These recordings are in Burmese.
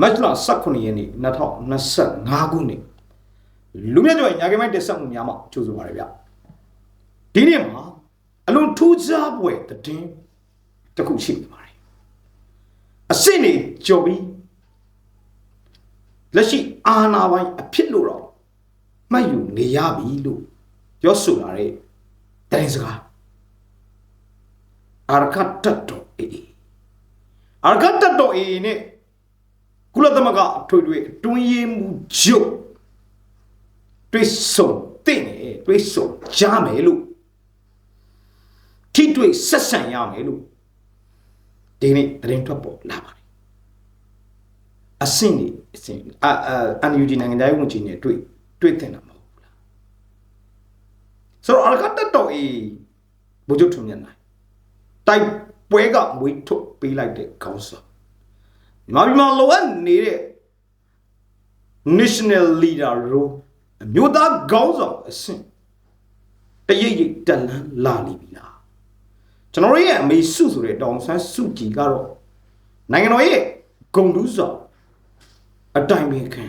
မတ်လ18ရက်နေ့2025ခုနှစ်လူမြတ်ကျော်ရဲ့ညာကမိုက်တက်ဆက်မှုများမှာကြိုဆိုပါရဗျဒီနေ့မှာအလွန်ထူးခြားပွဲတည်င်းတစ်ခုရှိနေပါတယ်အစ်စ်နေကြော်ပြီးလက်ရှိအာနာပိုင်းအဖြစ်လို့တော့မှတ်ယူနေရပြီလို့ပြောဆိုလာတဲ့တိုင်းစကားအာရကတ်တတ်တော်အေးအာရကတ်တတ်တော်အေးနဲ့ ကုလသမဂ္ဂအထွေထွေအတွင်းရေးမှုချုပ်တွေးဆုံတင်နေတွေးဆုံကြမယ်လို့ထိတွေ့ဆက်ဆံရမယ်လို့ဒီနေ့သတင်းထွက်ပေါ်လာပါတယ်အဆင့်ကြီးအဆင့်အာအန်ယူဂျီနိုင်ငံသားရေးဝန်ကြီးနဲ့တွေ့တွေ့တင်တာမဟုတ်ဘူးလားဆိုတော့အလကတ်တော်အေးဘုဂျုထုံညနိုင်တိုက်ပွဲကမွေးထုတ်ပေးလိုက်တဲ့ခေါင်းဆောင် မြန်မာပြည်မှာလိုအပ်နေတဲ့ national leader ရောအမျိုးသားခေါင်းဆောင်အဆင့်တရိပ်ရိပ်တက်လန်းလာနေပြီလားကျွန်တော်ရဲ့အမေစုဆိုတဲ့တောင်ဆန်းစုကြည်ကတော့နိုင်ငံတော်ရဲ့ဂုံတူးဆောင်အတိုင်ပင်ခံ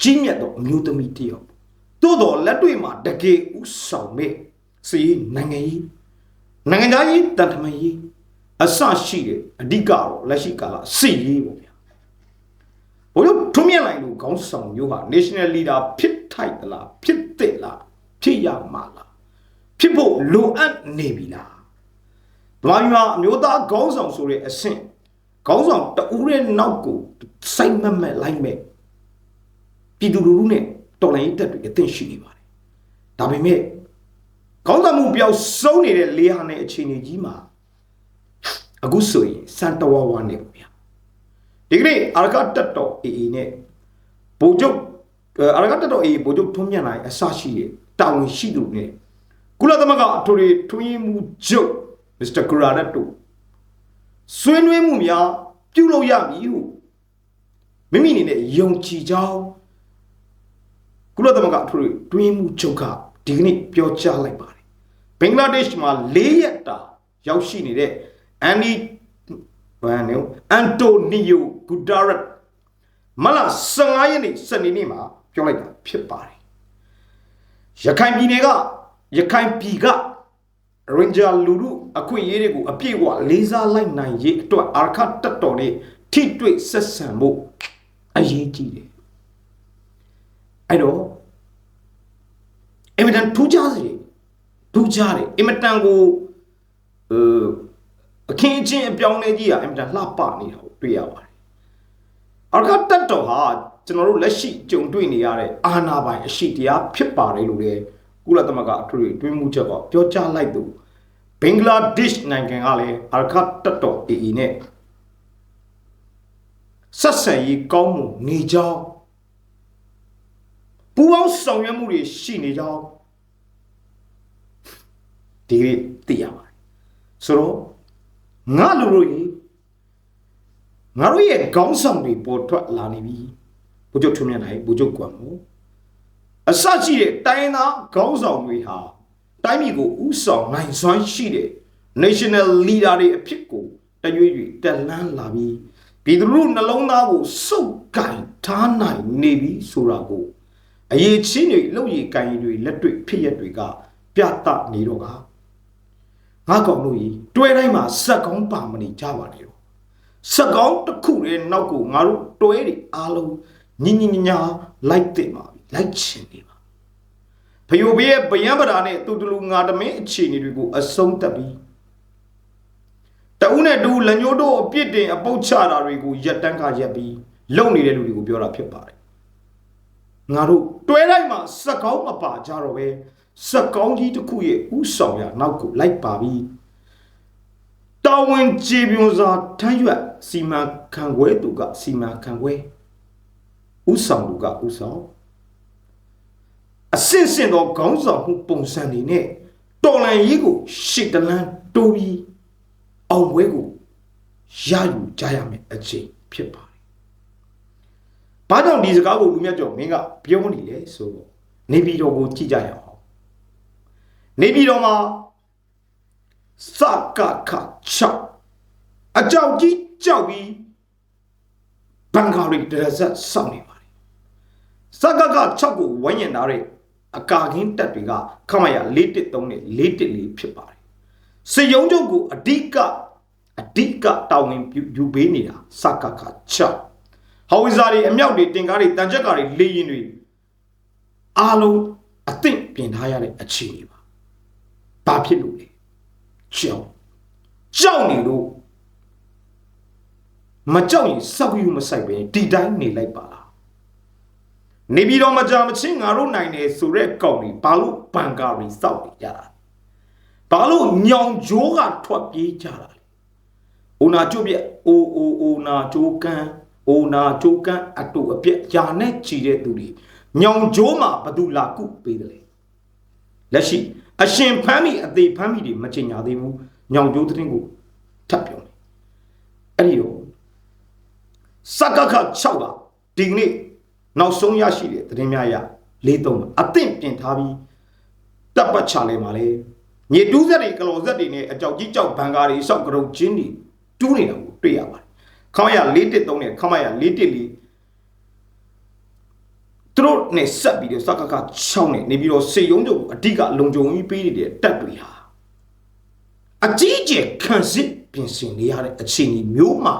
ကြီးမြတ်သောအမျိုးသမီးတယောက်သို့တော်လက်တွေ့မှာတကယ်ဥဆောင်မဲ့စီနိုင်ငံကြီးနိုင်ငံသားကြီးတန်တမန်ကြီး အဆရှိတယ်အဓိကတော့လက်ရှိကာလစီရေးပေါ့ဗျာဘို့လို့ထွန်းမြတ်လိုက်လို့ခေါင်းဆောင်မျိုးဟာ national leader ဖြစ်ထိုက်သလားဖြစ်တဲ့လားဖြစ်ရမှာလားဖြစ်ဖို့လိုအပ်နေပြီလားဗမာပြည်မှာအမျိုးသားခေါင်းဆောင်ဆိုတဲ့အဆင့်ခေါင်းဆောင်တဦးရဲ့နောက်ကိုစိုက်မက်မက်လိုက်မဲ့ပြည်သူလူထုနဲ့တော်လှန်ရေးတပ်တွေအသင့်ရှိနေပါတယ်ဒါပေမဲ့ခေါင်းဆောင်မှုပြောက်ဆုံးနေတဲ့လေဟာနဲ့အခြေအနေကြီးမှာ အခုဆိုရင်စန်တဝဝနဲ့ပေါ့ဗျာဒီကနေ့အာရကတက်တော်အေအေနဲ့ဘိုလ်ချုပ်အာရကတက်တော်အေအေဘိုလ်ချုပ်ထွန်းမြတ်နိုင်အစရှိတဲ့တာဝန်ရှိသူနဲ့ကုလသမဂ္ဂအထွေထွေထွေးမှုချုပ်မစ္စတာဂရာဒတ်တို့ဆွေးနွေးမှုများပြုလုပ်ရမည်ဟုမိမိအနေနဲ့ယုံကြည်ကြောင်းကုလသမဂ္ဂအထွေထွေးမှုချုပ်ကဒီကနေ့ပြောကြားလိုက်ပါတယ်ဘင်္ဂလားဒေ့ရှ်မှာ၄ရက်တာရောက်ရှိနေတဲ့ အန်ဒီဘန်နိုအန်တိုနီယိုဂူဒါရက်မလာ15ရက်နေ့စနေနေ့မှာပြောလိုက်တာဖြစ်ပါတယ်ရခိုင်ပြည်နယ်ကရခိုင်ပြည်ကရင်ဂျာလူလူအခွင့်အရေးတွေကိုအပြည့်အဝလေးစားလိုက်နိုင်ရေးအတွက်အာခတ်တက်တော်နဲ့ထိတွေ့ဆက်ဆံမှုအရေးကြီးတယ်အဲ့တော့အင်မတန်ထူးခြားစေထူးခြားတယ်အင်မတန်ကိုအ အခင်းအချင်းအပြောင်းလဲကြီးကအင်မတန်လှပနေတာကိုတွေ့ရပါတယ်အာခတ်တက်တော်ဟာကျွန်တော်တို့လက်ရှိကြုံတွေ့နေရတဲ့အာဏာပိုင်အရှိတရားဖြစ်ပါတယ်လို့လည်းကုလသမဂ္ဂအထွေထွေတွင်းမှုချက်ကပြောကြားလိုက်သူဘင်္ဂလားဒေ့ရှ်နိုင်ငံကလည်းအာခတ်တက်တော် AA နဲ့ဆက်ဆံရေးကောင်းမှုနေကြောင်းပူးပေါင်းဆောင်ရွက်မှုတွေရှိနေကြောင်းဒီကနေ့သိရပါတယ်ဆိုတော့ ငါလူတို့ရေငါတို့ရဲ့ခေါင်းဆောင်တွေပေါ်ထွက်လာနေပြီဘုချုပ်ထုံးမြတ်နိုင်ဘုချုပ်ကွမ်ကိုအစရှိတဲ့တိုင်းသားခေါင်းဆောင်တွေဟာတိုင်းပြည်ကိုဥဆောင်နိုင်စွမ်းရှိတဲ့ national leader တွေအဖြစ်ကိုတရွေ့ရွေ့တက်လန်းလာပြီးပြည်သူလူနှလုံးသားကိုစုပ်ကင်ထားနိုင်နေပြီဆိုတာကိုအရေးချင်းတွေလှုပ်ရည်ကန်ရည်တွေလက်တွေ့ဖြစ်ရက်တွေကပြသနေတော့က ငါကောင်တို့ကြီးတွဲတိုင်းမှာစက်ကောင်းပါမနေကြပါနဲ့တော့စက်ကောင်းတစ်ခုရဲ့နောက်ကိုငါတို့တွဲတွေအားလုံးညင်ညင်ညာလိုက်တင်ပါပြီလိုက်ချင်နေပါဖယိုဘေးရဲ့ဗယံပဒါနဲ့တူတူလူငါတမင်းအခြေအနေတွေကိုအဆုံးတက်ပြီးတဦးနဲ့တူလက်ညိုးတို့အပြစ်တင်အပုတ်ချတာတွေကိုရက်တန်းကရက်ပြီးလုံနေတဲ့လူတွေကိုပြောတာဖြစ်ပါတယ်ငါတို့တွဲတိုင်းမှာစက်ကောင်းမပါကြတော့ပဲ စက်ကောင်းကြီးတစ်ခုရဲ့ဥဆောင်ရနောက်ကိုလိုက်ပါပြီးတာဝန်ကျေပြွန်စွာထမ်းရွက်စီမံခန့်ခွဲသူကစီမံခန့်ခွဲဥဆောင်သူကဥဆောင်အစင်စင်သောခေါင်းဆောင်မှုပုံစံတွေနဲ့တော်လန်ရေးကိုရှစ်တလန်းတိုးပြီးအောင်ပွဲကိုရယူကြရမယ်အချိန်ဖြစ်ပါတယ်။ဘာကြောင့်ဒီစကားကိုလူမြတ်ကျော်မင်းကပြောနေလဲဆိုတော့နေပြည်တော်ကိုကြည့်ကြရအောင်။ နေပြည်တော်မှာစကခ6အကြောက်ကြီးကြောက်ပြီးန်ကာရီဒရဇက်စောင့်နေပါတယ်စကက6ကိုဝိုင်းရင်ထားတဲ့အကာကင်းတက်တွေကခမရ413နဲ့414ဖြစ်ပါတယ်စေယုံချုပ်ကိုအဓိကအဓိကတာဝန်ယူပေးနေတာစကက6ဟောဝီဇာတွေအမြောက်တွေတင်ကားတွေတန်ချက်ကားတွေလေရင်တွေအားလုံးအသင့်ပြင်ထားရတဲ့အခြေအနေပါ ဘာဖြစ်လို့လဲကြောက်ကြောက်နေလို့မကြောက်ရင်စောက်ယူမဆိုင်ပဲဒီတိုင်းနေလိုက်ပါလားနေပြီးတော့မကြမချင်းငါတို့နိုင်တယ်ဆိုတဲ့ကောင်ကြီးဘာလို့ဘန်ကာရီစောက်နေကြတာဘာလို့ညောင်ဂျိုးကထွက်ပြေးကြတာလဲအိုနာကျုပ်ပြအိုအိုအိုနာဂျိုးကန်အိုနာဂျိုးကန်အတူအပြက်ယာနဲ့ချီတဲ့သူတွေညောင်ဂျိုးမှာဘသူလာကုပေးတယ်လေလက်ရှိ အရှင်ဖမ်းမိအသေးဖမ်းမိတွေမချင်ညာသေးဘူးညောင်ဂျိုးသတင်းကိုထပ်ပြောမယ်အဲ့ဒီတော့စကခ6ကဒီကနေ့နောက်ဆုံးရရှိတဲ့သတင်းများရလေးသုံးအသင့်ပြင်ထားပြီးတပ်ပတ်ချလဲမှာလေမြေတူးဆက်တွေကလော်ဆက်တွေနဲ့အကြောက်ကြီးကြောက်ဘန်ကာတွေစောက်ကြုံချင်းတွေတူးနေတာကိုတွေ့ရပါတယ်ခမရ413နဲ့ခမရ414 သူတို့နဲ့ဆက်ပြီးတော့စကခ6နဲ့နေပြီးတော့စေယုံတို့အဓိကလုံခြုံရေးပေးနေတဲ့တပ်တွေဟာအကြီးကျယ်ခံစစ်ပြင်ဆင်နေရတဲ့အခြေအနေမျိုးမှာ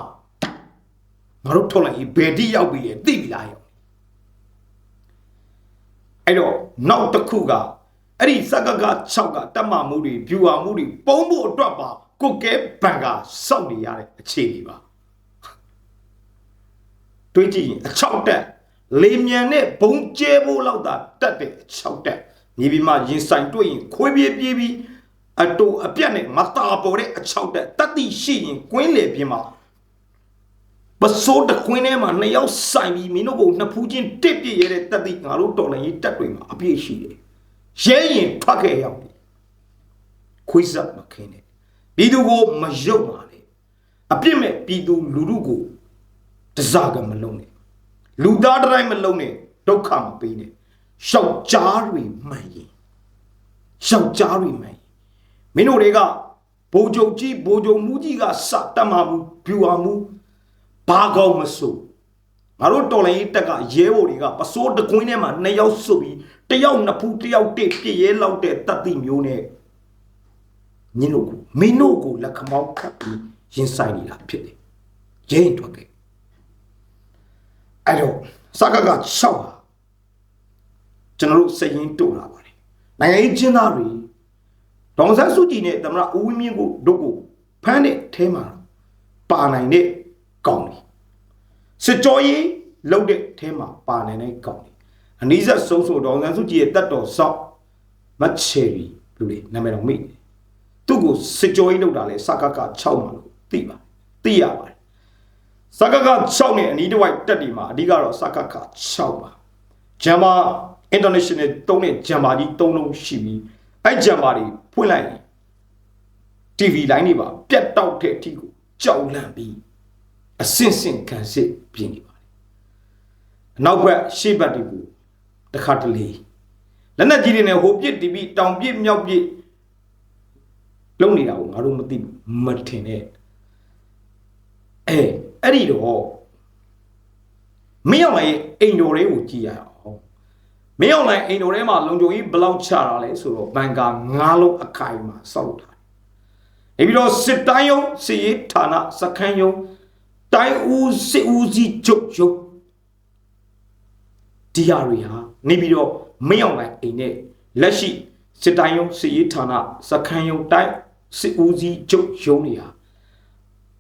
ငါတို့ထုတ်လိုက်ဘယ်တိရောက်ပြီလဲသိပြီလားယောအဲ့တော့နောက်တစ်ခုကအဲ့ဒီစကက6ကတက်မမှုတွေဖြူဟာမှုတွေပုံဖို့အတွက်ပါကိုကဲဘန်ကစောက်နေရတဲ့အခြေအနေပါတွေးကြည့်ရင်အချောက်တက် လေမြန်နဲ့ဘုံကျဲဖို့လောက်သာတက်တဲ့အချောက်တက်ညီပြီးမှရင်ဆိုင်တွေ့ရင်ခွေးပြေးပြေးပြီးအတူအပြက်နဲ့မတာပေါ်တဲ့အချောက်တက်တတ်သိရှိရင်ကွင်းလေပြင်းမှာပစိုးတခွင်းထဲမှာနှစ်ယောက်ဆိုင်ပြီးမင်းတို့ကနှစ်ဖူးချင်းတစ်ပြည့်ရတဲ့တက်သိငါတို့တော်လည်းတက်တွေမှာအပြည့်ရှိတယ်ရဲရင်ထွက်ခဲ့ရောက်တယ်ခွေးစပ်မခင်းနဲ့ပြည်သူကိုမယုံပါနဲ့အပြစ်မဲ့ပြည်သူလူထုကိုတစားကမလုံးနဲ့ လူသားတိုင်းမလုံးနဲ့ဒုက္ခမပေးနဲ့ရှောက်ကြားတွေမှန်ရင်ရှောက်ကြားတွေမှန်ရင်မင်းတို့တွေကဘိုးချုပ်ကြီးဘိုးချုပ်မူကြီးကစတတ်မှမှုပြူဟာမှုဘာကောင်းမဆိုးငါတို့တော်လိုင်းတက်ကရဲဘော်တွေကပစိုးတကွင်းထဲမှာနှစ်ယောက်စုပ်ပြီးတယောက်နှစ်ဖူးတယောက်တစ်ပြည့်ရဲလောက်တဲ့တတ်သိမျိုးနဲ့ညင်းတို့ကိုမင်းတို့ကိုလက်ခမောင်းခတ်ပြီးရင်ဆိုင်နေတာဖြစ်တယ်။ရဲရင်ထွက်ခဲ့။ အဲ့တော့စကက6ဟာကျွန်တော်တို့စရင်တို့လာပါတယ်။နိုင်ငံရေးကျင်းသားတွေဒေါန်ဆန်းစုကြည်နဲ့သမရဦးဝင်းမြင့်ကိုတို့ကိုဖမ်းတဲ့အဲမှာပါနိုင်တဲ့ကောင်းတယ်စစ်ကြောရေးလုပ်တဲ့အဲမှာပါနိုင်တဲ့ကောင်းတယ်အနည်းဆက်ဆုံးဆိုဒေါန်ဆန်းစုကြည်ရဲ့တက်တော်ဆောက်မတ်ချယ်ရီလူတွေနာမည်တော်မိသူ့ကိုစစ်ကြောရေးလုပ်တာလဲစကက6မှာလို့သိပါသိရပါတယ် စကက6နဲ့အနီးတစ်ဝိုက်တက်ဒီမှာအဓိကတော့စကက6ပါဂျမ်မာ international တုံးတဲ့ဂျမ်မာကြီး၃လုံးရှိပြီးအဲ့ဂျမ်မာတွေဖွင့်လိုက်ရင် TV လိုင်းတွေပါပြတ်တောက်တဲ့အထိကိုကြောက်လန့်ပြီးအစင်စင်ခံစစ်ပြင်နေပါတယ်အနောက်ဘက်ရှေ့ဘက်တွေကိုတခါတလေလက်နက်ကြီးတွေနဲ့ဟိုပစ်တီးပြီးတောင်ပစ်မြောက်ပစ်လုံနေတာကိုငါတို့မသိမထင်နဲ့အဲ အဲ့ဒီတော့မင်းအောင်ရဲ့အိမ်တော်တွေကိုကြည့်ရအောင်မင်းအောင်လိုင်းအိမ်တော်ထဲမှာလုံခြုံရေးဘယ်လောက်ချတာလဲဆိုတော့ဘန်ကာ၅လုံးအခိုင်မှာစောက်ထားတယ်။ပြီးတော့စစ်တိုင်းယုံစီရေးဌာနစခန်းယုံတိုင်းဦးစစ်ဦးစီးချုပ်ယုံဒီဟာတွေဟာနေပြီးတော့မင်းအောင်လိုင်းအိမ်နဲ့လက်ရှိစစ်တိုင်းယုံစီရေးဌာနစခန်းယုံတိုင်းစစ်ဦးစီးချုပ်ယုံတွေဟာ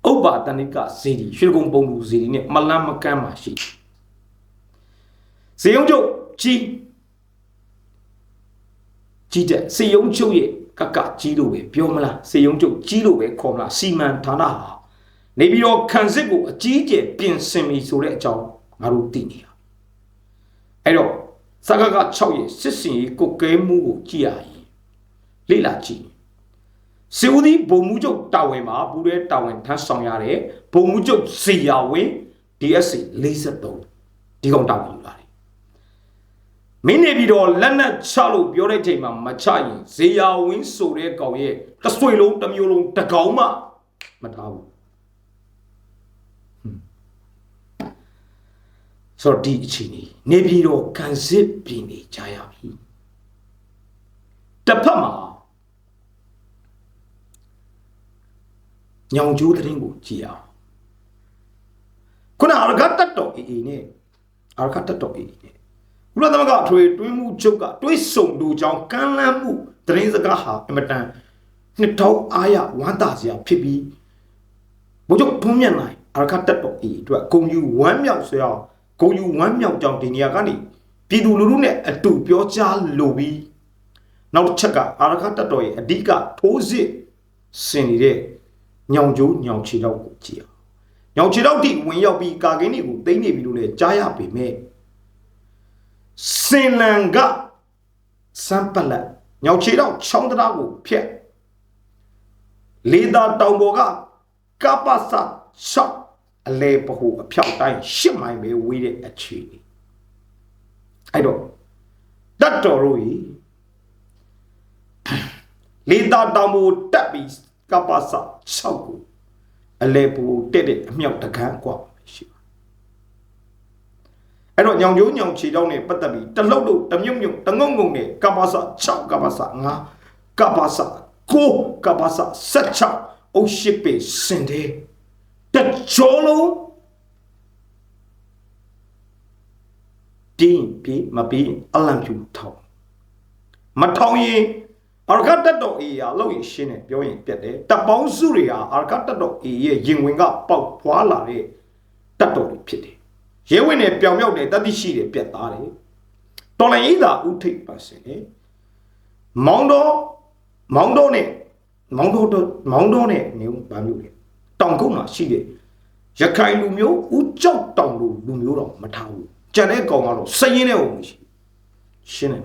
ဥပ္ပါတနိကဇေဒီရွှေကုံပုံလူဇေဒီနဲ့မလန်းမကမ်းမှာရှိဇေယုံချုပ်ကြီးကြီးတဲ့စေယုံချုပ်ရဲ့ကကကြီးလို့ပဲပြောမလားစေယုံချုပ်ကြီးလို့ပဲခေါ်မလားစီမံဌာနဟာနေပြီးတော့ခံစစ်ကိုအကြီးကျယ်ပြင်ဆင်ပြီဆိုတဲ့အကြောင်းငါတို့သိနေတာအဲ့တော့စကက6ရဲ့စစ်စင်ရေးကုတ်ကဲမှုကိုကြည့်ရရင်လေ့လာကြည့် စေဦးဒီဘုံမှုချုပ်တာဝန်မှာဘူးတဲ့တာဝန်ထမ်းဆောင်ရတဲ့ဘုံမှုချုပ်ဇေယဝင်း DSC 43ဒီကောင်တာဝန်ယူလာတယ်မင်းနေပြီးတော့လက်နက်ချလို့ပြောတဲ့ချိန်မှာမချရင်ဇေယဝင်းဆိုတဲ့ကောင်ရဲ့တဆွေလုံးတစ်မျိုးလုံးတကောင်မှမထားဘူးဆိုတော့ဒီအချိန်นี้နေပြည်တော်ကန်စစ်ပြည်နေကြရပြီတစ်ဖက်မှာ ညောင်ကျိုးတဲ့ရင်ကိုကြည်အောင်ခုနအရဂတ်တတ်တော်အေးအေးနဲ့အရဂတ်တတ်တော်အေးအေးနဲ့ကုလသမဂ္ဂအထွေတွင်းမှုချုပ်ကတွဲဆုံတို့ကြောင့်ကမ်းလှမ်းမှုတရင်စကားဟာအမတန်နှစ်ထောင်အားရဝမ်းသာစရာဖြစ်ပြီးဘုချုပ်ထုံးမြတ်နိုင်အရဂတ်တတ်တော်အေးအတွက်ဂုံယူဝမ်းမြောက်စရာဂုံယူဝမ်းမြောက်ကြောင့်ဒီနေရာကနေပြည်သူလူထုနဲ့အတူပြောကြားလိုပြီးနောက်တစ်ချက်ကအာရခတတ်တော်ရဲ့အဓိကထိုးစစ်ဆင်နေတဲ့ ညောင်ကျိုးညောင်ချီတော့ကိုကြည့်အောင်ညောင်ချီတော့ဒီဝင်ရောက်ပြီးကာကင်းတွေကိုသိမ့်နေပြီလို့လည်းကြားရပေမဲ့စင်လန်ကစံပလက်ညောင်ချီတော့ချောင်းတရားကိုဖျက်လေသာတောင်ပေါ်ကကပ္ပစရှောက်အလဲပဟုအဖြောက်တိုင်းရှစ်မိုင်ပဲဝေးတဲ့အခြေအနေအဲ့တော့တတ်တော်တို့ကြီးလေတာတောင်ပေါ်တက်ပြီး ကပ္ပစရှောက်ကိုအလဲပဟုတက်တဲ့အမြောက်တကန်းกว่าရှိပါအဲ့တော့ညောင်ကျိုးညောင်ခြေတောင်းနဲ့ပတ်သက်ပြီးတလုတ်လုတ်တမြုံမြုံတငုံငုံနဲ့ကပ္ပစ6ကပ္ပစ9ကပ္ပစ9ကပ္ပစ16အုတ်ရှိပေစင်တဲ့တကြောလုံးတင်းပြေမပြေအလံဖြူထောင်းမထောင်းရင် အာရကတတ်တော်အေးရလောက်ရင်ရှင်းတယ်ပြောရင်ပြတ်တယ်တပ်ပေါင်းစုတွေဟာအာရကတတ်တော်အေးရဲ့ရင်ဝင်ကပေါက်ဖွာလာတဲ့တတ်တော်တွေဖြစ်တယ်ရဲဝင်နဲ့ပြောင်မြောက်တယ်တတိရှိတယ်ပြတ်သားတယ်တော်လည်းဤသာဥထိပ်ပါစင်တယ်မောင်းတော်မောင်းတော်နဲ့မောင်းတော်မောင်းတော်နဲ့နေဘာမျိုးလဲတောင်ကုန်းမှာရှိတဲ့ရခိုင်လူမျိုးဦးကြောက်တောင်လူလူမျိုးတော့မထားဘူးကြံတဲ့ကောင်ကတော့စရင်တဲ့ဝင်ရှိရှင်းတယ်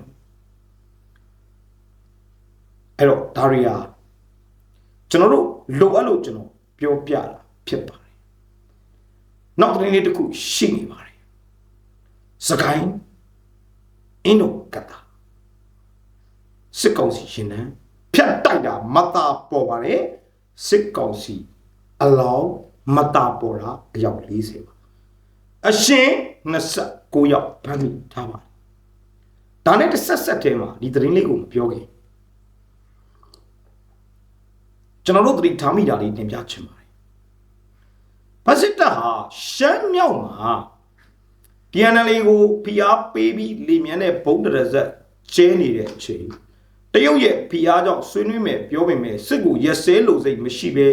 အဲ့တော့ဒါရီယာကျွန်တော်တို့လိုအပ်လို့ကျွန်တော်ပြောပြတာဖြစ်ပါတယ်နောက်တစ်နေ့တစ်ခုရှိနေပါတယ်စကိုင်းအင်းတို့ကတာစစ်ကောင်စီရှင်နံဖြတ်တိုက်တာမတာပေါ်ပါတယ်စစ်ကောင်စီအလောင်းမတာပေါ်တာအယောက်40ပါအရှင်29ယောက်ဖမ်းမိထားပါတယ်ဒါနဲ့တစ်ဆက်ဆက်တည်းမှာဒီသတင်းလေးကိုမပြောခင် ကျွန်တော်တို့သတိထားမိတာလေးတင်ပြချင်ပါတယ်။ဗစစ်တပ်ဟာရှမ်းမြောက်မှာ PNL ကိုဖိအားပေးပြီးလေမြန်တဲ့ဘုံတရဇက်ကျဲနေတဲ့အချိန်တရုတ်ရဲ့ဖိအားကြောင့်ဆွေးနွေးမယ်ပြောပေမဲ့စစ်ကိုရက်စဲလို့စိတ်မရှိပဲ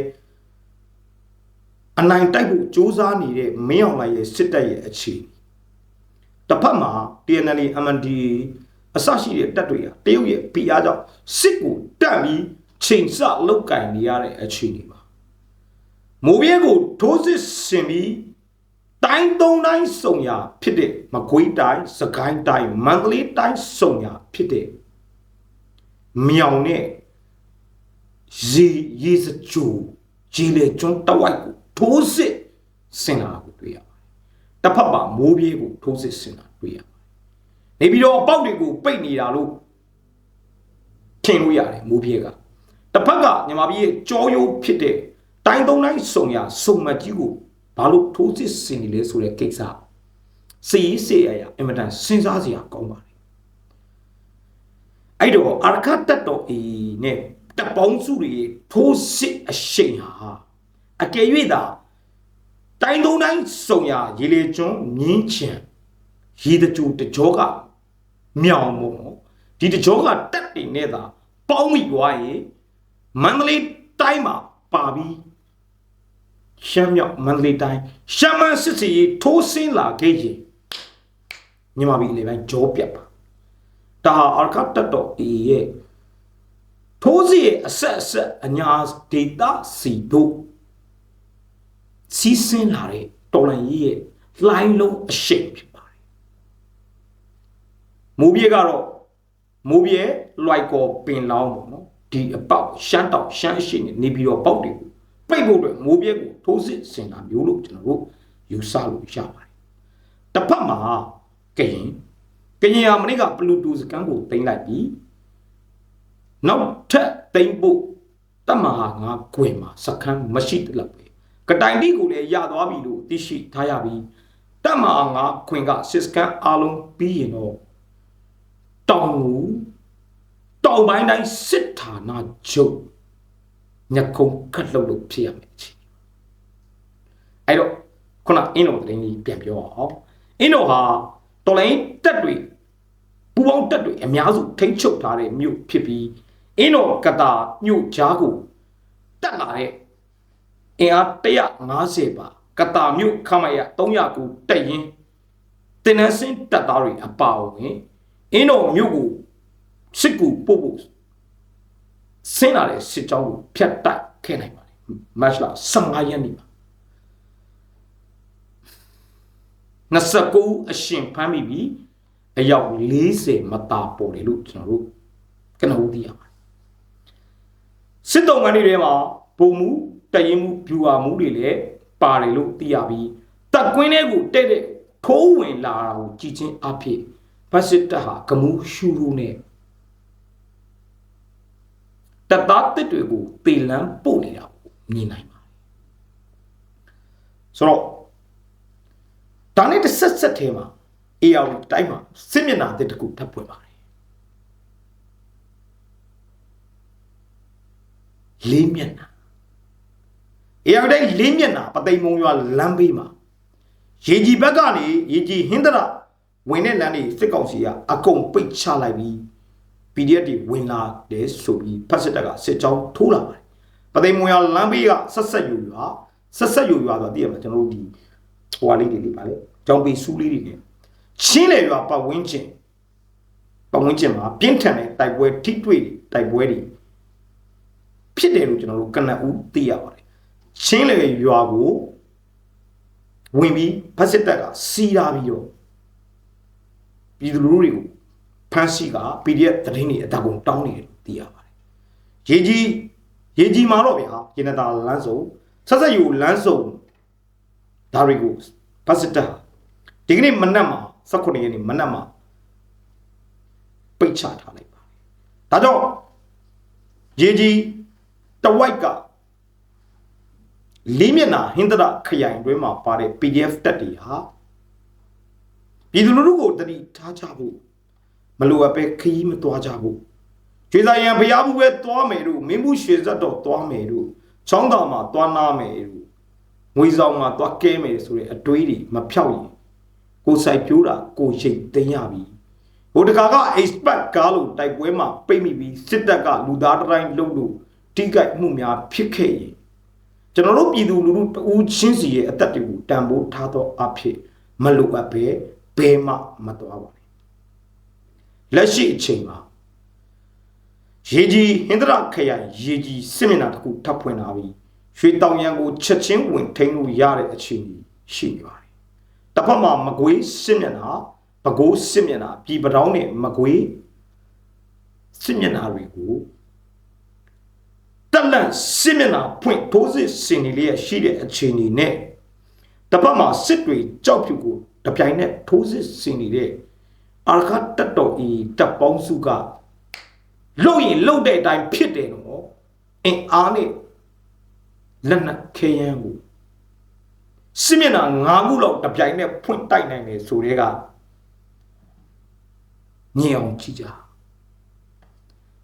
အနိုင်တိုက်ဖို့စ조사နေတဲ့မင်းအောင်လှိုင်ရဲ့စစ်တပ်ရဲ့အခြေတစ်ဖက်မှာ TNL MND အစရှိတဲ့တပ်တွေဟာတရုတ်ရဲ့ဖိအားကြောင့်စစ်ကိုတက်ပြီး ချိန်ဆလောက်ကင်နေရတဲ့အခြေအနေပါမိုးပြဲကိုထိုးစစ်ဆင်ပြီးတိုင်းသုံးတိုင်းစုံရဖြစ်တဲ့မကွေးတိုင်းစကိုင်းတိုင်းမန္တလေးတိုင်းစုံရဖြစ်တဲ့မြောင်နဲ့ရေရေစကြိုဂျီလေကျွန်းတဝိုက်ကိုထိုးစစ်ဆင်လာကိုတွေ့ရပါတယ်တစ်ဖက်မှာမိုးပြေးကိုထိုးစစ်ဆင်လာတွေ့ရပါတယ်နေပြီးတော့အပေါက်တွေကိုပိတ်နေတာလို့ထင်လို့ရတယ်မိုးပြေးက တစ်ဖက်ကမြန်မာပြည်ရဲ့ကြောရိုးဖြစ်တဲ့တိုင်းသုံးတိုင်းစုံရစုံမကြီးကိုဘာလို့ထိုးစစ်ဆင်နေလဲဆိုတဲ့ကိစ္စစီးစေရရအင်မတန်စဉ်းစားစရာကောင်းပါတယ်အဲ့တော့အာရခတ်တတော်အီနဲ့တပေါင်းစုတွေထိုးစစ်အရှိန်ဟာအကယ်၍သာတိုင်းသုံးတိုင်းစုံရရေလေကျွန်းမြင်းချံရေတကြိုတကြောကမြောင်မို့ဒီတကြောကတက်တင်နေတာပေါင်းမိသွားရင် မန္တလေးတိုင်းမှာပါပြီးရှမ်းမြောက်မန္တလေးတိုင်းရှမ်းမန်းစစ်စီထိုးဆင်းလာခဲ့ရင်ညီမပြည်လေပိုင်းကြောပြတ်ပါဒါဟာအာခတ်တတော်အေရဲ့ထိုးစီရဲ့အဆက်အဆက်အညာဒေတာစီတို့စီးဆင်းလာတဲ့တော်လန်ကြီးရဲ့လှိုင်းလုံးအရှိန်ဖြစ်ပါတယ်မူပြေကတော့မူပြေလွိုက်ကောပင်လောင်းပေါ့နော် ဒီအပေါက်ရှမ်းတောက်ရှမ်းအရှိနေနေပြီးတော့ပေါက်တွေကိုပိတ်ဖို့အတွက်မိုးပြဲကိုထိုးစစ်ဆင်တာမျိုးလို့ကျွန်တော်တို့ယူဆလို့ရပါတယ်။တစ်ဖက်မှာကရင်ကရင်ဟာမနေ့ကပလူတူစကန်ကိုတင်လိုက်ပြီးနောက်ထပ်တိမ့်ဖို့တမဟာငါကွယ်မှာစကန်မရှိတလောက်ပဲကတိုင်တိကိုလည်းရသွားပြီလို့သိရှိထားရပြီးတက်မငါခွင်ကစစ်စကန်အားလုံးပြီးရင်တော့တောင်ကို တောင်ပိုင်းတိုင်းစစ်ဌာနချုပ်ညခုံခတ်လုပ်လို့ဖြစ်ရမယ်ချီအဲ့တော့ခုနအင်းတော်သတင်းကြီးပြန်ပြောအောင်အင်းတော်ဟာတော်လိုင်းတက်တွေပူပေါင်းတက်တွေအများစုထိမ့်ချုပ်ထားတဲ့မြို့ဖြစ်ပြီးအင်းတော်ကတာမြို့ကြားကိုတက်လာတဲ့အင်အား150ပါကတာမြို့ခမရ300ကိုတက်ရင်တင်နန်းစင်းတပ်သားတွေအပါအဝင်အင်းတော်မြို့ကို စစ်ကူပို့ဖို့ဆင်းလာတဲ့စစ်ကြောင်းကိုဖျက်တိုက်ခဲ့နိုင်ပါတယ်မတ်လ15ရက်နေ့မှာ29အရှင်ဖမ်းမိပြီးအယောက်40မတာပေါ်တယ်လို့ကျွန်တော်တို့ကနဦးသိရပါတယ်စစ်တုံးကနေတွေမှာပုံမှုတရင်မှုဖြူဟာမှုတွေလည်းပါတယ်လို့သိရပြီးတက်ကွင်းလေးကိုတဲ့တဲ့ထိုးဝင်လာတာကိုကြည်ချင်းအဖြစ်ဘတ်စစ်တပ်ဟာကမူးရှူရူနဲ့ တပ်သားတစ်တွေကိုပေလန်းပို့နေတာကိုမြင်နိုင်ပါတယ်ဆိုတော့ဒါနဲ့တစ်ဆက်ဆက်ထဲမှာ AR တိုင်းမှာစစ်မျက်နှာတစ်တကူထပ်ပွင့်ပါတယ်လေးမျက်နှာ AR တိုင်းလေးမျက်နှာပသိမ်မုံရွာလမ်းဘေးမှာရေကြီးဘက်ကနေရေကြီးဟင်းတရဝင်တဲ့လမ်းတွေစစ်ကောင်စီကအကုန်ပိတ်ချလိုက်ပြီး PDF တွေဝင်လာတယ်ဆိုပြီးဖက်စစ်တပ်ကစစ်ကြောင်းထိုးလာပါတယ်ပသိမ်မုံရွာလမ်းဘေးကဆက်ဆက်ယူရွာဆက်ဆက်ယူရွာဆိုတာသိရမှာကျွန်တော်တို့ဒီဟိုဟာလေးတွေလေးပါလေကြောင်ပေစူးလေးတွေနဲ့ချင်းလေရွာပတ်ဝန်းကျင်ပတ်ဝန်းကျင်မှာပြင်းထန်တဲ့တိုက်ပွဲထိတွေ့တိုက်ပွဲတွေဖြစ်တယ်လို့ကျွန်တော်တို့ကနအူးသိရပါတယ်ချင်းလေရွာကိုဝင်ပြီးဖက်စစ်တပ်ကစီးလာပြီးတော့ပြည်သူလူထုတွေကို ဖမ်းဆီးက PDF သတင်းတွေအတကုန်တောင်းနေတယ်လို့သိရပါတယ်ရေကြီးရေကြီးမှာတော့ဗျာရနတာလမ်းစုံဆက်ဆက်ယူလမ်းစုံဒါတွေကိုဖက်စစ်တပ်ဒီကနေ့မနက်မှာ18ရက်နေ့မနက်မှာပိတ်ချထားလိုက်ပါတယ်ဒါကြောင့်ရေကြီးတဝိုက်ကလေးမျက်နှာဟင်္ဒရခရိုင်တွင်းမှာပါတဲ့ PDF တက်တွေဟာပြည်သူလူထုကိုတတိထားကြဖို့ မလိုအပ်ပဲခရီးမသွားကြဖို့ကျွေးစားရန်ဘုရားဘူးပဲသွားမယ်တို့မင်းဘူးရွှေဇတ်တော်သွားမယ်တို့ချောင်းတော်မှာသွားနာမယ်တို့ငွေဆောင်မှာသွားကဲမယ်ဆိုတဲ့အတွေးတွေမဖြောက်ရင်ကိုစိုက်ပြိုးတာကိုရိတ်သိမ်းရပြီဘိုတကာက expert ကားလို့တိုက်ပွဲမှာပိတ်မိပြီးစစ်တပ်ကလူသားတိုင်းလုံလို့တိကြိုက်မှုများဖြစ်ခဲ့ရင်ကျွန်တော်တို့ပြည်သူလူထုတဦးချင်းစီရဲ့အသက်တွေကိုတန်ဖိုးထားသောအဖြစ်မလိုအပ်ပဲဘယ်မှမသွားပါနဲ့ လက်ရှိအချိန်မှာရေကြီးဟင်္ဒရခရိုင်ရေကြီးစစ်မျက်နှာတစ်ခုထပ်ဖွင့်လာပြီးရွှေတောင်ရန်ကိုချက်ချင်းဝင်ထိန်းလို့ရတဲ့အခြေအနေရှိနေပါတယ်။တစ်ဖက်မှာမကွေးစစ်မျက်နှာပကိုးစစ်မျက်နှာပြည်ပတောင်းနဲ့မကွေးစစ်မျက်နှာတွေကိုတက်လန့်စစ်မျက်နှာဖွင့်ထိုးစစ်ဆင်နေလျက်ရှိတဲ့အခြေအနေနဲ့တစ်ဖက်မှာစစ်တွေကြောက်ဖြူကိုတပြိုင်နက်ထိုးစစ်ဆင်နေတဲ့ အာခတ်တက်တော်ဤတပ်ပေါင်းစုကလုံရင်လုံတဲ့အတိုင်းဖြစ်တယ်နော်အင်အားနဲ့လက်နက်ခဲယမ်းကိုစစ်မျက်နှာ၅ခုလောက်တပြိုင်နက်ဖွင့်တိုက်နိုင်တယ်ဆိုတဲ့ကညင်အောင်ကြည့်ကြ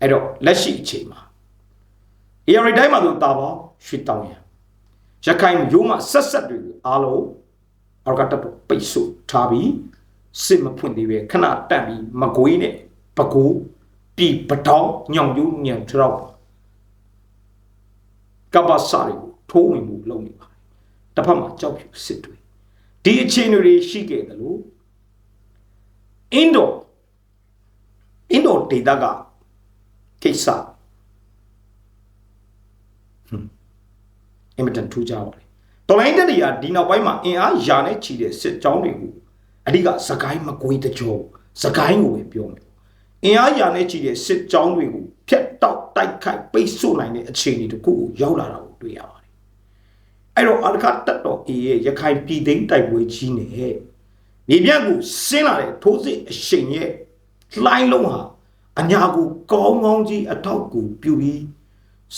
အဲ့တော့လက်ရှိအချိန်မှာ AR တိုင်းမှာတော့တာပေါင်းရွှေတောင်းရရခိုင်ရိုးမှဆက်ဆက်တွေကိုအားလုံးအောက်ကတက်တော့ပိတ်ဆို့ထားပြီး စစ်မဖွင့်သေးပဲခဏတန့်ပြီးမကွေးနဲ့ပကိုးပြည်ပတောင်းညောင်ကျိုးညံထောက်ကပ္ပစာတွေကိုထိုးဝင်မှုလုပ်နေပါတယ်တစ်ဖက်မှာကြောက်ဖြူစစ်တွေဒီအခြေအနေတွေရှိခဲ့တယ်လို့အင်ဒိုအင်ဒိုဒေတာကကိစ္စအင်မတန်ထူးခြားပါတယ်တော်လိုင်းတက်တွေကဒီနောက်ပိုင်းမှာအင်အားယာနဲ့ချီတဲ့စစ်ကြောင်းတွေကို အဓိကစကိုင်းမကွေးတကြောစကိုင်းကိုပဲပြောမယ်အင်အားယာနဲ့ချီတဲ့စစ်ကြောင်းတွေကိုဖျက်တောက်တိုက်ခိုက်ပိတ်ဆို့နိုင်တဲ့အခြေအနေတခုကိုရောက်လာတာကိုတွေ့ရပါတယ်အဲ့တော့အလကတက်တော်အေရဲ့ရခိုင်ပြည်သိမ်းတိုက်ပွဲကြီးနဲ့မြေပြန့်ကိုဆင်းလာတဲ့ထိုးစစ်အရှိန်ရဲ့လှိုင်းလုံးဟာအညာကိုကောင်းကောင်းကြီးအထောက်ကူပြုပြီး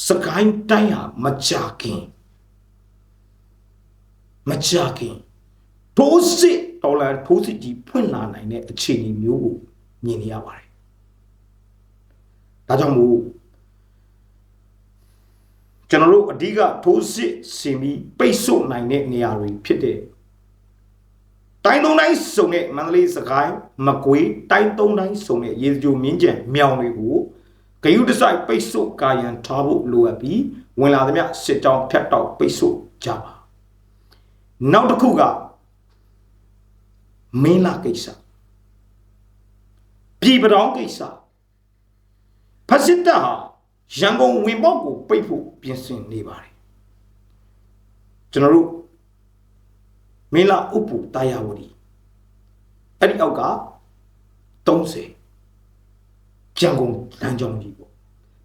စကိုင်းတိုင်းဟာမကြခင်မကြခင်ထိုးစစ် တော်လန်ထိုးစစ်ကြီးဖွင့်လာနိုင်တဲ့အခြေအနေမျိုးကိုမြင်နေရပါတယ်ဒါကြောင့်မို့ကျွန်တော်တို့အဓိကထိုးစစ်ဆင်ပြီးပိတ်ဆို့နိုင်တဲ့နေရာတွေဖြစ်တဲ့တိုင်းသုံးတိုင်းစုံတဲ့မန္တလေးစကိုင်းမကွေးတိုင်းသုံးတိုင်းစုံတဲ့ရေစကြိုမြင်းကြံမြောင်တွေကိုဂယုတစိုက်ပိတ်ဆို့ကာယံထားဖို့လိုအပ်ပြီးဝင်လာသမျှစစ်တောင်းဖြတ်တောက်ပိတ်ဆို့ကြပါနောက်တစ်ခုက မင်းလာကိစ္စပြည်ပတောင်းကိစ္စဖက်စစ်တပ်ဟာရန်ကုန်ဝင်ပေါက်ကိုပိတ်ဖို့ပြင်ဆင်နေပါတယ်ကျွန်တော်တို့မင်းလာဥပ္ပူတာယာဝတီအဲ့ဒီအောက်က30ရန်ကုန်လမ်းကြောင်းကြီးပေါ့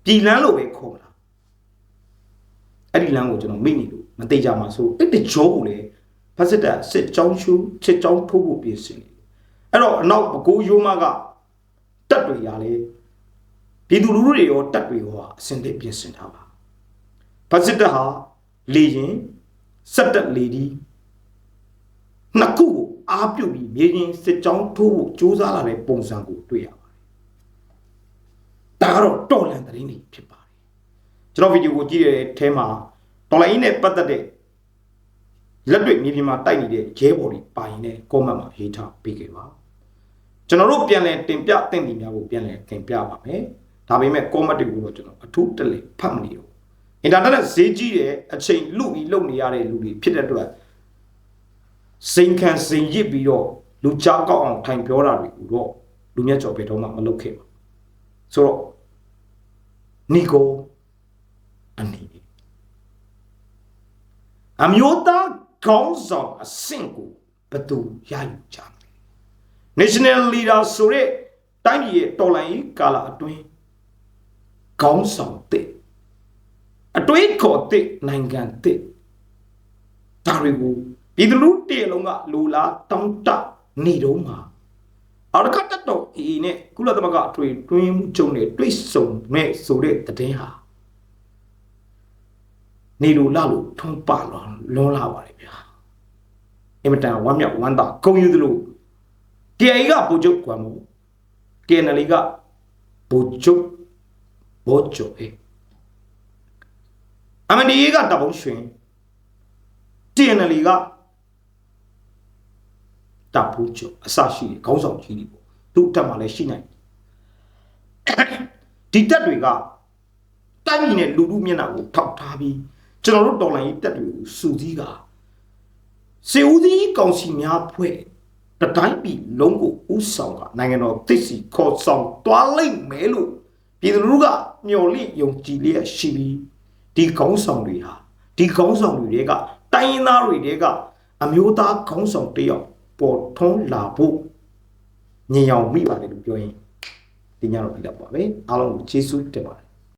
ပြည်လမ်းလို့ပဲခေါ်မလားအဲ့ဒီလမ်းကိုကျွန်တော်မိနေလို့မသိကြမှာဆိုအဲ့ဒီကြောကိုလေ ဖက်စစ်တပ်စစ်ကြောင်းရှူစစ်ကြောင်းထိုးဖို့ပြင်ဆင်နေတယ်အဲ့တော့အနောက်ဘကိုးရိုးမကတက်တွေရလေပြည်သူလူထုတွေရောတက်တွေရောအစင်သစ်ပြင်ဆင်ထားပါဖက်စစ်တပ်ဟာလေရင်စက်တက်လေဒီနှစ်ခုကိုအားပြုတ်ပြီးမြေရင်စစ်ကြောင်းထိုးဖို့ကြိုးစားလာတဲ့ပုံစံကိုတွေ့ရပါတယ်ဒါကတော့တော်လန်သတင်းတွေဖြစ်ပါတယ်ကျွန်တော်ဗီဒီယိုကိုကြည့်တဲ့အထဲမှာတော်လိုင်းနဲ့ပတ်သက်တဲ့ လက်တွေ့မြေပြင်မှာတိုက်နေတဲ့ဂျဲဘော်တွေပါရင်လည်း comment မှာရေးထားပေးခဲ့ပါကျွန်တော်တို့ပြန်လည်တင်ပြသင့်တယ်များကိုပြန်လည်တင်ပြပါမယ်ဒါပေမဲ့ comment တွေကိုတော့ကျွန်တော်အထူးတက်လေဖတ်မနေဘူးအင်တာနက်နဲ့ဈေးကြီးတဲ့အချိန်လူပြီးလုံနေရတဲ့လူတွေဖြစ်တဲ့အတွက်စိန်ခံစိန်ရစ်ပြီးတော့လူကြောက်ကောက်အောင်ထိုင်ပြောတာတွေကိုတော့လူမျက်ကြော်ဘယ်တော့မှမလုပ်ခဲ့ပါဆိုတော့နီကိုအနေနဲ့အမျိုးသား ခေါင်းဆောင်အဆင့်ကိုဘယ်သူရယူကြမလဲ national leader ဆိုတဲ့တိုင်းပြည်ရဲ့တော်လှန်ရေးကာလအတွင်းခေါင်းဆောင်တဲ့အတွင်းခေါ်တဲ့နိုင်ငံတဲ့ဒါတွေကိုပြည်သူလူတည်းလုံးကလူလားတောင်းတနေတော့မှာအရကတ်တော့အင်းနဲ့ကုလသမဂ္ဂအထွေတွင်းမှုချုပ်နဲ့တွေ့ဆုံမဲ့ဆိုတဲ့တည်င်းဟာ နေလိုလာလို့ထုံးပလွန်လွန်လာပါလေဗျာအင်မတန်ဝမ်းမြောက်ဝမ်းသာဂုဏ်ယူသလို KI ကဗိုလ်ချုပ်ကွာမို့ KNL ကဗိုလ်ချုပ်ဗိုလ်ချုပ်ဟဲ့ MNDA ကတပုံးရွှင် TNL ကတပူးချုပ်အစရှိတယ်ခေါင်းဆောင်ကြီးတွေပေါ့သူ့တက်မှလည်းရှိနိုင်ဒီတက်တွေကတိုင်းပြည်နဲ့လူလူမျက်နှာကိုထောက်ထားပြီး ကျွန်တော်တို့တော်လိုင်းရေးတက်တွေကိုစူးစီးကစေဦးစီးကောင်စီများဖွဲ့တတိုင်းပြည်လုံးကိုဥဆောင်ကနိုင်ငံတော်သိစီခေါ်ဆောင်တွားလိုက်မယ်လို့ပြည်သူလူကမျှော်လင့်ယုံကြည်လျက်ရှိပြီးဒီခေါင်းဆောင်တွေဟာဒီခေါင်းဆောင်တွေကတိုင်းရင်းသားတွေကအမျိုးသားခေါင်းဆောင်တယောက်ပေါ်ထွန်းလာဖို့ညင်အောင်မိပါတယ်လို့ပြောရင်ဒီညတော့ပြီးတော့ပါပဲအားလုံးကိုကျေးဇူးတင်ပါတယ်